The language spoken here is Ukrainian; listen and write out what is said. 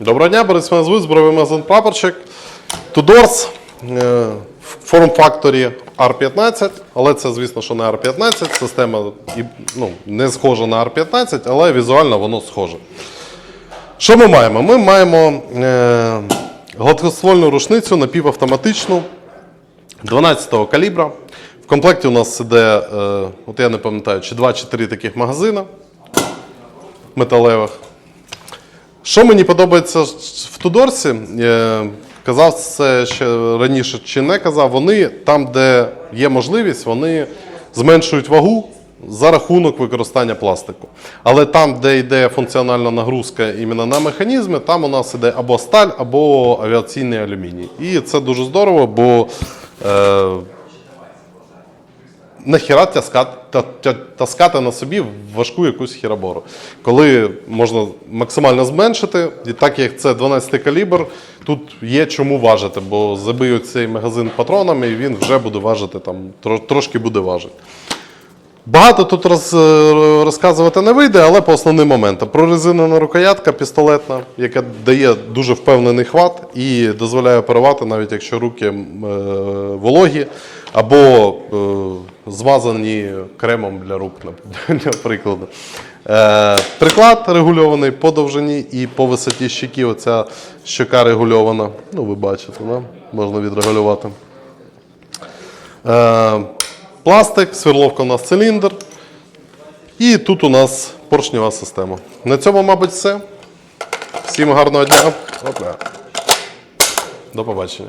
Доброго дня, Борис мене звуть, збройний магазин Прапорщик. Tudors е, в форм-факторі R15, але це, звісно, що не R15. Система ну, не схожа на R15, але візуально воно схоже. Що ми маємо? Ми маємо е, гладкоствольну рушницю напівавтоматичну 12-го калібра. В комплекті у нас іде, е, от я не пам'ятаю, чи 2 чи 3 таких магазина металевих. Що мені подобається в Тудорсі, е, казав це ще раніше чи не казав, вони там, де є можливість, вони зменшують вагу за рахунок використання пластику. Але там, де йде функціональна нагрузка іменно на механізми, там у нас іде або сталь, або авіаційний алюміній. І це дуже здорово, бо е, нахіра таскати, та, та, таскати на собі важку якусь хіробору. Коли можна максимально зменшити, і так як це 12 калібр, тут є чому важити, бо забиють цей магазин патронами, і він вже буде важити там, трошки буде важити. Багато тут роз, е, розказувати не вийде, але по основним моментам. Прорезинена рукоятка пістолетна, яка дає дуже впевнений хват і дозволяє оперувати, навіть якщо руки е, вологі або е, змазані кремом для рук, для прикладу. Приклад регульований по довжині і по висоті щеки. Оця щока регульована. Ну, ви бачите, да? можна відрегулювати. Пластик, сверловка у нас циліндр. І тут у нас поршнева система. На цьому, мабуть, все. Всім гарного дня. До побачення.